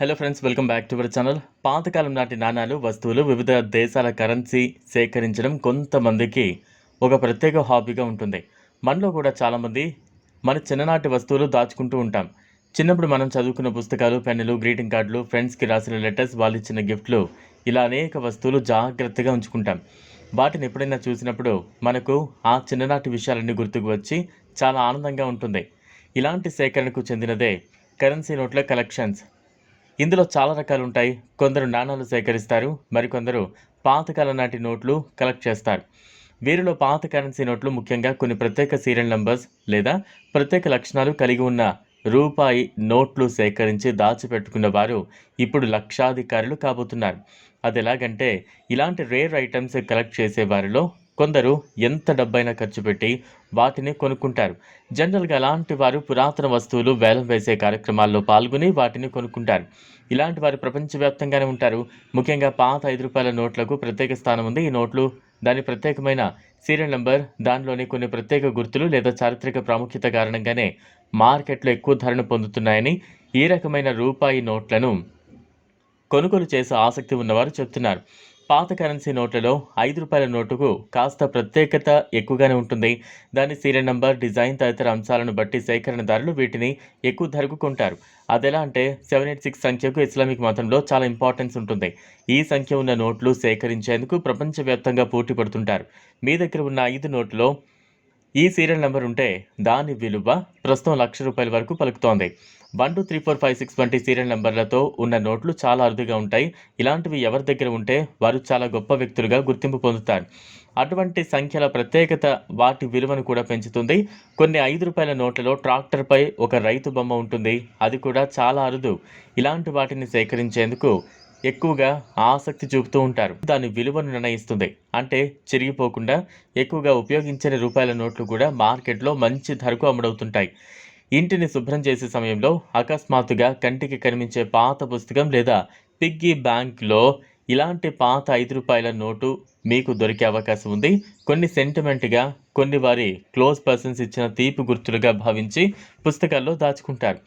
Hello friends welcome back to our channel పాతకాలం నాటి నాణాలు వస్తువులు వివిధ దేశాల కరెన్సీ సేకరించడం కొంతమందికి ఒక ప్రత్యేక హాబీగా ఉంటుంది. మనలో కూడా చాలామంది మన చిన్ననాటి వస్తువులు దాచుకుంటూ ఉంటాం. చిన్నప్పుడు మనం చదువుకున్న పుస్తకాలు పెన్నులు గ్రీటింగ్ కార్డులు ఫ్రెండ్స్కి రాసిన లెటర్స్ వాళ్ళు ఇచ్చిన గిఫ్ట్లు ఇలా అనేక వస్తువులు జాగ్రత్తగా ఉంచుకుంటాం. వాటిని ఎప్పుడైనా చూసినప్పుడు మనకు ఆ చిన్ననాటి విషయాలన్నీ గుర్తుకు వచ్చి చాలా ఆనందంగా ఉంటుంది. ఇలాంటి సేకరణకు చెందినదే కరెన్సీ నోట్ల కలెక్షన్స్ ఇందులో చాలా రకాలు ఉంటాయి కొందరు నాణాలు సేకరిస్తారు. మరికొందరు పాతకాలం నాటి నోట్లు కలెక్ట్ చేస్తారు. వీరిలో పాత కరెన్సీ నోట్లు ముఖ్యంగా కొన్ని ప్రత్యేక సీరియల్ నంబర్స్ లేదా ప్రత్యేక లక్షణాలు కలిగి ఉన్న రూపాయి నోట్లు సేకరించి దాచిపెట్టుకున్న వారు ఇప్పుడు లక్షాధికారులు కాబోతున్నారు. అది ఎలాగంటే ఇలాంటి రేర్ ఐటమ్స్ కలెక్ట్ చేసే వారిలో కొందరు ఎంత డబ్బైనా ఖర్చు పెట్టి వాటిని కొనుక్కుంటారు. జనరల్గా అలాంటి వారు పురాతన వస్తువులు వేలం వేసే కార్యక్రమాల్లో పాల్గొని వాటిని కొనుక్కుంటారు. ఇలాంటి వారు ప్రపంచవ్యాప్తంగానే ఉంటారు. ముఖ్యంగా పాత ఐదు రూపాయల నోట్లకు ప్రత్యేక స్థానం ఉంది. ఈ నోట్లు దాని ప్రత్యేకమైన సీరియల్ నంబర్ దానిలోని కొన్ని ప్రత్యేక గుర్తులు లేదా చారిత్రక ప్రాముఖ్యత కారణంగానే మార్కెట్లో ఎక్కువ ధరను పొందుతున్నాయని ఈ రకమైన రూపాయి నోట్లను కొనుగోలు చేసే ఆసక్తి ఉన్నవారు చెప్తున్నారు. పాత కరెన్సీ నోట్లలో ఐదు రూపాయల నోటుకు కాస్త ప్రత్యేకత ఎక్కువగానే ఉంటుంది. దాని సీరియల్ నంబర్ డిజైన్ తదితర అంశాలను బట్టి సేకరణదారులు వీటిని ఎక్కువ ధరకు కొంటారు అదెలా అంటే సెవెన్ ఎయిట్ సిక్స్ సంఖ్యకు ఇస్లామిక్ మతంలో చాలా ఇంపార్టెన్స్ ఉంటుంది. ఈ సంఖ్య ఉన్న నోట్లు సేకరించేందుకు ప్రపంచవ్యాప్తంగా పోటీ పడుతుంటారు. మీ దగ్గర ఉన్న ఐదు నోట్లో ఈ సీరియల్ నెంబర్ ఉంటే దాని విలువ ప్రస్తుతం లక్ష రూపాయల వరకు పలుకుతోంది. One two three four five six వంటి సీరియల్ నెంబర్లతో ఉన్న నోట్లు చాలా అరుదుగా ఉంటాయి. ఇలాంటివి ఎవరి దగ్గర ఉంటే వారు చాలా గొప్ప వ్యక్తులుగా గుర్తింపు పొందుతారు. అటువంటి సంఖ్యల ప్రత్యేకత వాటి విలువను కూడా పెంచుతుంది. కొన్ని ఐదు రూపాయల నోట్లలో ట్రాక్టర్పై ఒక రైతు బొమ్మ ఉంటుంది. అది కూడా చాలా అరుదు. ఇలాంటి వాటిని సేకరించేందుకు ఎక్కువగా ఆసక్తి చూపుతూ ఉంటారు. దాని విలువను నిర్ణయిస్తుంది. అంటే చిరిగిపోకుండా ఎక్కువగా ఉపయోగించని రూపాయల నోట్లు కూడా మార్కెట్లో మంచి ధరకు అమ్ముడవుతుంటాయి. ఇంటిని శుభ్రం చేసే సమయంలో అకస్మాత్తుగా కంటికి కనిపించే పాత పుస్తకం లేదా పిగ్గీ బ్యాంక్లో ఇలాంటి పాత ఐదు రూపాయల నోటు మీకు దొరికే అవకాశం ఉంది. కొన్ని సెంటిమెంట్గా కొన్ని వారి క్లోజ్ పర్సన్స్ ఇచ్చిన తీపి గుర్తులుగా భావించి పుస్తకాల్లో దాచుకుంటారు.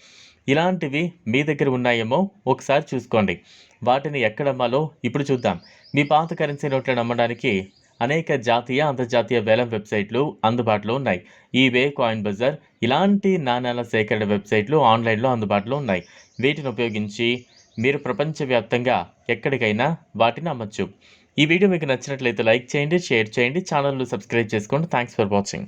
ఇలాంటివి మీ దగ్గర ఉన్నాయేమో ఒకసారి చూసుకోండి. వాటిని ఎక్కడ అమ్మాలో ఇప్పుడు చూద్దాం. మీ పాత కరెన్సీ నోట్లను అమ్మడానికి అనేక జాతీయ అంతర్జాతీయ వేలం వెబ్సైట్లు అందుబాటులో ఉన్నాయి. ఈవే కాయిన్ బజార్ ఇలాంటి నాణ్యాల సేకరణ వెబ్సైట్లు ఆన్లైన్లో అందుబాటులో ఉన్నాయి. వీటిని ఉపయోగించి మీరు ప్రపంచవ్యాప్తంగా ఎక్కడికైనా వాటిని అమ్మచ్చు. ఈ వీడియో మీకు నచ్చినట్లయితే లైక్ చేయండి షేర్ చేయండి ఛానల్ను సబ్స్క్రైబ్ చేసుకోండి. Thanks for watching.